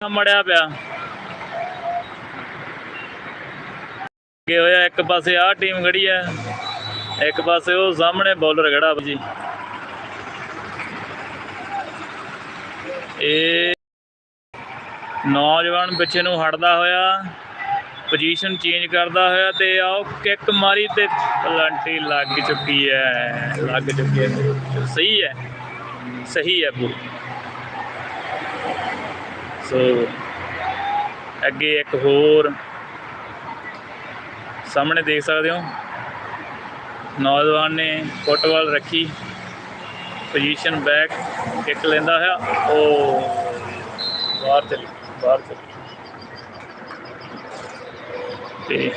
ਮੜਿਆ ਪਿਆ। ਅੱਗੇ ਹੋਇਆ, ਇੱਕ ਪਾਸੇ ਆਹ ਟੀਮ ਖੜੀ ਹੈ, ਇੱਕ ਪਾਸੇ ਉਹ ਸਾਹਮਣੇ ਬੌਲਰ ਖੜਾ ਜੀ। ਇਹ ਨੌਜਵਾਨ ਪਿੱਛੇ ਨੂੰ ਹਟਦਾ ਹੋਇਆ ਪੋਜੀਸ਼ਨ ਚੇਂਜ ਕਰਦਾ ਹੋਇਆ ਤੇ ਆਓ ਕਿੱਕ ਮਾਰੀ ਤੇ ਪਲੰਟੀ ਲੱਗ ਚੁੱਕੀ ਹੈ, ਲੱਗ ਚੁੱਕੀ ਹੈ। ਸਹੀ ਹੈ ਸਹੀ ਹੈ ਪੂਰੀ। ਸੋ ਅੱਗੇ ਇੱਕ ਹੋਰ ਸਾਹਮਣੇ ਦੇਖ ਸਕਦੇ ਹੋ। ਨੌਜਵਾਨ ਨੇ ਫੁੱਟਬਾਲ ਰੱਖੀ। ਪੋਜੀਸ਼ਨ ਬੈਕ ਇੱਕ ਲੈਂਦਾ ਹੈ। ਉਹ ਬਾਹਰ ਚਲੀ ਬਾਹਰ ਚਲੀ ਤੇ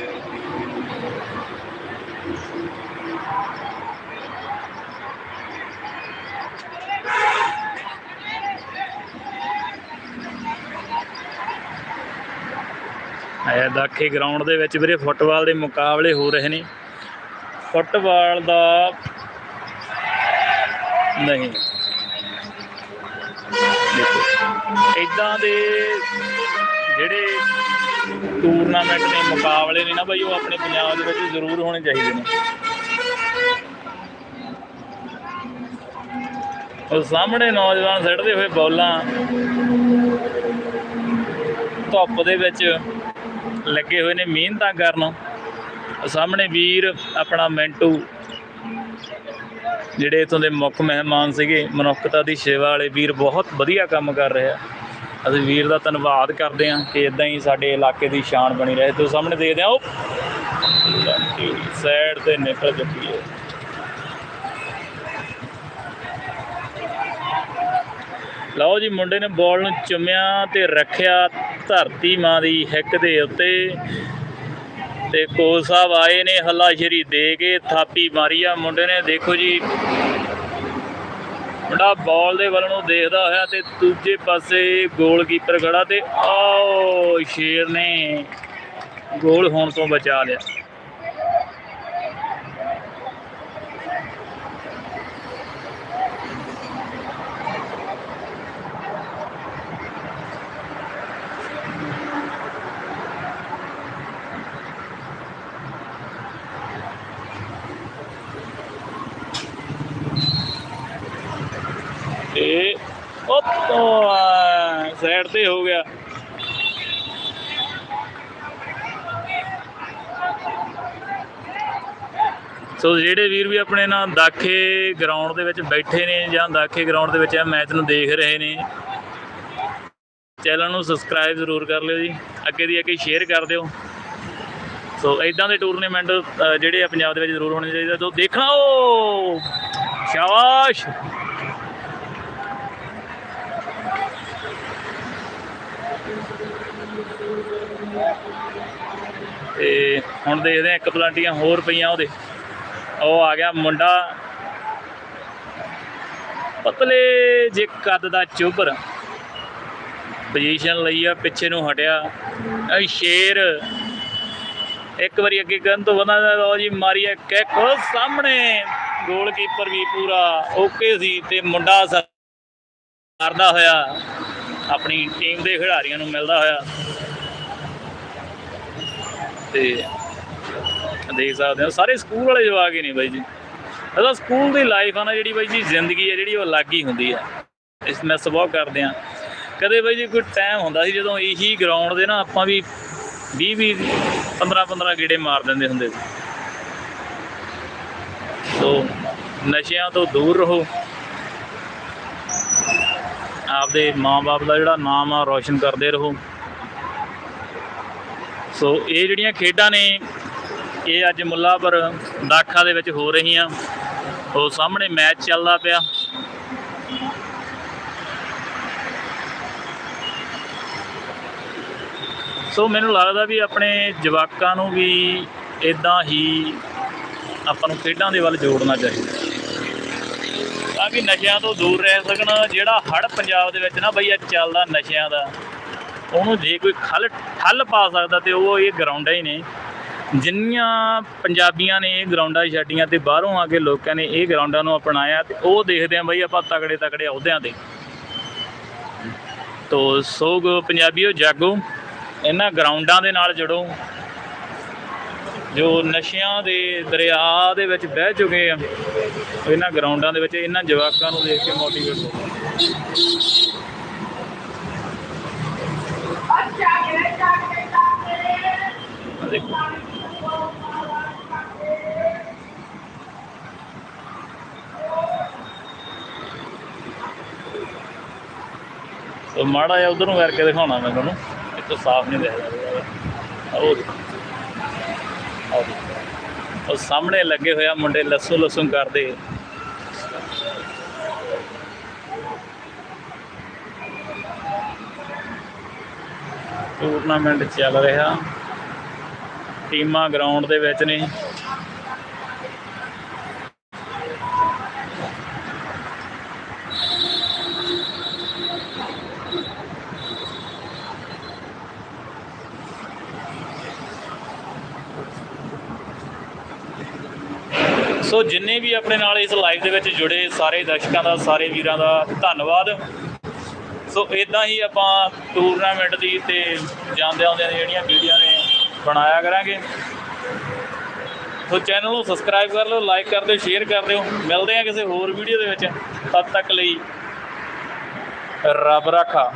ਆਇਆ ਦਾਖੇ ਗਰਾਊਂਡ ਦੇ ਵਿੱਚ ਵੀਰੇ ਫੁੱਟਬਾਲ ਦੇ ਮੁਕਾਬਲੇ ਹੋ ਰਹੇ ਨੇ। ਫੁੱਟਬਾਲ ਦਾ ਨਹੀਂ। ਦੇਖੋ ਇਦਾਂ ਦੇ ਜਿਹੜੇ ਟੂਰਨਾਮੈਂਟ ਨੇ ਮੁਕਾਬਲੇ ਨੇ ਨਾ ਬਾਈ, ਉਹ ਆਪਣੇ ਪੰਜਾਬ ਦੇ ਵਿੱਚ ਜ਼ਰੂਰ ਹੋਣੇ ਚਾਹੀਦੇ ਨੇ। ਉਹ ਸਾਹਮਣੇ ਨੌਜਵਾਨ ਸਿੱਟਦੇ ਹੋਏ ਬੌਲਾਂ। ਧੁੱਪ ਦੇ ਵਿੱਚ ਲੱਗੇ ਹੋਏ ਨੇ ਮਿਹਨਤਾਂ ਕਰਨ। ਸਾਹਮਣੇ ਵੀਰ, ਆਪਣਾ ਮੈਂਟੂ, ਜਿਹੜੇ ਇਥੋਂ ਦੇ ਮੁੱਖ ਮਹਿਮਾਨ ਸੀਗੇ, ਮਨੁੱਖਤਾ ਦੀ ਸੇਵਾ ਵਾਲੇ। ਵੀਰ ਬਹੁਤ ਵਧੀਆ ਕੰਮ ਕਰ ਰਹੇ। ਆ ਅਸੀਂ ਵੀਰ ਦਾ ਧੰਨਵਾਦ ਕਰਦੇ ਹਾਂ ਕਿ ਇਦਾਂ ਹੀ ਸਾਡੇ ਇਲਾਕੇ ਦੀ ਸ਼ਾਨ ਬਣੀ ਰਹੇ। ਤੁਸੀਂ ਸਾਹਮਣੇ ਦੇਖਦੇ ਆ ਉਹ ਸਾਈਡ ਤੇ ਨਿਕਲ ਚੁੱਕੀ ਹੈ। ਲਓ ਜੀ, ਮੁੰਡੇ ਨੇ ਬਾਲ ਨੂੰ ਚੁੰਮਿਆ ਤੇ ਰੱਖਿਆ। ਧਰਤੀ ਮਾਂ ਦੀ ਹਿੱਕ ਦੇ ਉੱਤੇ ਤੇ ਕੋਚ ਸਾਹਿਬ ਆਏ ਨੇ ਹੱਲਾ ਹੱਲਾਸ਼ੇਰੀ ਦੇ ਕੇ ਥਾਪੀ ਮਾਰੀ ਆ ਮੁੰਡੇ ਨੇ ਦੇਖੋ ਜੀ, ਮੁੰਡਾ ਬਾਲ ਦੇ ਵੱਲ ਨੂੰ ਦੇਖਦਾ ਹੋਇਆ ਤੇ ਦੂਜੇ ਪਾਸੇ ਗੋਲਕੀਪਰ ਖੜਾ ਤੇ ਆਓ ਸ਼ੇਰ ਨੇ ਗੋਲ ਹੋਣ ਤੋਂ ਬਚਾ ਲਿਆ ਤੇ ਉੱਤੋਂ ਸਾਈਡ ਤੇ ਹੋ ਗਿਆ। ਸੋ ਜਿਹੜੇ ਵੀਰ ਵੀ ਆਪਣੇ ਨਾਲ ਦਾਖੇ ਗਰਾਊਂਡ ਦੇ ਵਿੱਚ ਬੈਠੇ ਨੇ ਜਾਂ ਦਾਖੇ ਗਰਾਊਂਡ ਦੇ ਵਿੱਚ ਇਹ ਮੈਚ ਨੂੰ ਦੇਖ ਰਹੇ ਨੇ, ਚੈਨਲ ਨੂੰ ਸਬਸਕ੍ਰਾਈਬ ਜ਼ਰੂਰ ਕਰ ਲਿਓ ਜੀ। ਅੱਗੇ ਦੀ ਅੱਗੇ ਸ਼ੇਅਰ ਕਰ ਦਿਓ। ਸੋ ਇਦਾਂ ਦੇ ਟੂਰਨਾਮੈਂਟ ਜਿਹੜੇ ਆ ਪੰਜਾਬ ਦੇ ਵਿੱਚ ਜ਼ਰੂਰ ਹੋਣੇ ਚਾਹੀਦੇ ਸੋ ਦੇਖਣਾ ਉਹ, ਸ਼ਾਬਾਸ਼! ਤੇ ਹੁਣ ਦੇਖਦੇ ਆ ਇੱਕ ਪਲਾਂਟੀਆਂ ਹੋਰ ਪਈਆਂ ਉਹਦੇ। ਉਹ ਆ ਗਿਆ ਮੁੰਡਾ। ਪਤਲੇ ਜੇ ਕੱਦ ਦਾ ਚੋਬਰ ਪੋਜੀਸ਼ਨ ਲਈ ਆ, ਪਿੱਛੇ ਨੂੰ ਹਟਿਆ। ਇਹ ਸ਼ੇਰ। ਇੱਕ ਵਾਰੀ ਅੱਗੇ ਕਰਨ ਤੋਂ ਬੰਦਾ ਲਓ ਜੀ ਮਾਰੀਆ ਕਿੱਕ। ਸਾਹਮਣੇ ਗੋਲਕੀਪਰ ਵੀ ਪੂਰਾ ਓਕੇ ਸੀ ਤੇ ਮੁੰਡਾ ਮਾਰਦਾ ਹੋਇਆ। ਆਪਣੀ ਟੀਮ ਦੇ ਖਿਡਾਰੀਆਂ ਨੂੰ ਮਿਲਦਾ ਹੋਇਆ। ਤੇ ਦੇਖ ਸਕਦੇ ਹੋ, ਸਾਰੇ ਸਕੂਲ ਵਾਲੇ ਜਵਾਕ ਹੀ ਨੇ ਬਾਈ ਜੀ। ਇਹਦਾ ਸਕੂਲ ਦੀ ਲਾਈਫ ਆ ਨਾ ਜਿਹੜੀ ਬਾਈ ਜੀ, ਜ਼ਿੰਦਗੀ ਹੈ ਜਿਹੜੀ ਉਹ ਅਲੱਗ ਹੀ ਹੁੰਦੀ ਹੈ ਇਸ ਮਿਸ ਬਹੁਤ ਕਰਦੇ ਆ ਕਦੇ ਬਾਈ ਜੀ ਕੋਈ ਟਾਈਮ ਹੁੰਦਾ ਸੀ ਜਦੋਂ ਇਹੀ ਗਰਾਊਂਡ ਦੇ ਨਾ ਆਪਾਂ ਵੀ 20 20 15 15 ਗੇੜੇ ਮਾਰ ਦਿੰਦੇ ਹੁੰਦੇ ਸੀ। ਸੋ ਨਸ਼ਿਆਂ ਤੋਂ ਦੂਰ ਰਹੋ। ਆਪਦੇ ਮਾਂ-ਬਾਪ ਦਾ ਜਿਹੜਾ ਨਾਮ ਆ, ਰੋਸ਼ਨ ਕਰਦੇ ਰਹੋ। ਸੋ ਇਹ ਜਿਹੜੀਆਂ ਖੇਡਾਂ ਨੇ, ਇਹ ਅੱਜ ਮੁੱਲਾਪੁਰ ਦਾਖਾ ਦੇ ਵਿੱਚ ਹੋ ਰਹੀਆਂ। ਉਹ ਸਾਹਮਣੇ ਮੈਚ ਚੱਲਦਾ ਪਿਆ। ਸੋ ਮੈਨੂੰ ਲੱਗਦਾ ਵੀ ਆਪਣੇ ਜਵਾਕਾਂ ਨੂੰ ਵੀ ਇਦਾਂ ਹੀ ਆਪਾਂ ਨੂੰ ਖੇਡਾਂ ਦੇ ਵੱਲ ਜੋੜਨਾ ਚਾਹੀਦਾ। ਤਾਂ ਕਿ ਨਸ਼ਿਆਂ ਤੋਂ ਦੂਰ ਰਹਿ ਸਕਣ, ਜਿਹੜਾ ਹੜ ਪੰਜਾਬ ਦੇ ਵਿੱਚ ਨਾ ਬਈ ਇਹ ਚੱਲਦਾ ਨਸ਼ਿਆਂ ਦਾ। ਉਹਨੂੰ ਜੇ ਕੋਈ ਖਲ ਠੱਲ ਪਾ ਸਕਦਾ ਤੇ ਉਹ ਇਹ ਗਰਾਊਂਡਾਂ ਹੀ ਨੇ। ਜਿੰਨੀਆਂ ਪੰਜਾਬੀਆਂ ਨੇ ਇਹ ਗਰਾਊਂਡਾਂ ਛੱਡੀਆਂ ਤੇ ਬਾਹਰੋਂ ਆ ਕੇ ਲੋਕਾਂ ਨੇ ਇਹ ਗਰਾਊਂਡਾਂ ਨੂੰ ਅਪਣਾਇਆ ਤੇ ਉਹ ਦੇਖਦੇ ਆ ਬਈ ਆਪਾਂ ਤਕੜੇ ਤਕੜੇ ਅਹੁਦਿਆਂ ਤੇ। ਤੋ ਸੋਗ ਪੰਜਾਬੀਓ, ਜਾਗੋ, ਇਹਨਾਂ ਗਰਾਊਂਡਾਂ ਦੇ ਨਾਲ ਜੁੜੋ। ਜੋ ਨਸ਼ਿਆਂ ਦੇ ਦਰਿਆ ਦੇ ਵਿੱਚ ਬਹਿ ਚੁੱਕੇ ਆ, ਇਹਨਾਂ ਗਰਾਊਂਡਾਂ ਦੇ ਵਿੱਚ ਇਹਨਾਂ ਜਵਾਕਾਂ ਨੂੰ ਦੇਖ ਕੇ ਮੋਟੀਵੇਟ ਹੋ ਆਹ ਦੇਖੋ ਸੋ ਮਾੜਾ ਜਿਹਾ ਉਧਰ ਨੂੰ ਕਰਕੇ ਦਿਖਾਉਣਾ ਮੈਂ ਤੁਹਾਨੂੰ। ਇੱਥੋਂ ਸਾਫ਼ ਨਹੀਂ ਦਿਖਦਾ। ਉਹ ਉਹ ਸਾਹਮਣੇ ਲੱਗੇ ਹੋਇਆ ਮੁੰਡੇ ਲੱਸੂ ਲੱਸੂ ਕਰਦੇ। ਟੂਰਨਾਮੈਂਟ ਚੱਲ ਰਿਹਾ। ਟੀਮਾਂ ਗਰਾਊਂਡ ਦੇ ਵਿੱਚ ਨੇ। ਸੋ ਜਿੰਨੇ ਵੀ ਆਪਣੇ ਨਾਲ ਇਸ ਲਾਈਵ ਦੇ ਵਿੱਚ ਜੁੜੇ ਸਾਰੇ ਦਰਸ਼ਕਾਂ ਦਾ, ਸਾਰੇ ਵੀਰਾਂ ਦਾ ਧੰਨਵਾਦ। ਸੋ ਇਦਾਂ ਹੀ ਆਪਾਂ ਟੂਰਨਾਮੈਂਟ ਦੀ ਤੇ ਜਾਂਦੇ ਆਉਂਦੇ ਦੀਆਂ ਜਿਹੜੀਆਂ ਵੀਡੀਓ ਨੇ ਬਣਾਇਆ ਕਰਾਂਗੇ। ਸੋ ਚੈਨਲ ਨੂੰ ਸਬਸਕ੍ਰਾਈਬ ਕਰ ਲਓ ਲਾਈਕ ਕਰ ਦਿਓ ਸ਼ੇਅਰ ਕਰ ਦਿਓ। ਮਿਲਦੇ ਆ ਕਿਸੇ ਹੋਰ ਵੀਡੀਓ ਦੇ ਵਿੱਚ। ਤਦ ਤੱਕ ਲਈ ਰੱਬ ਰਾਖਾ।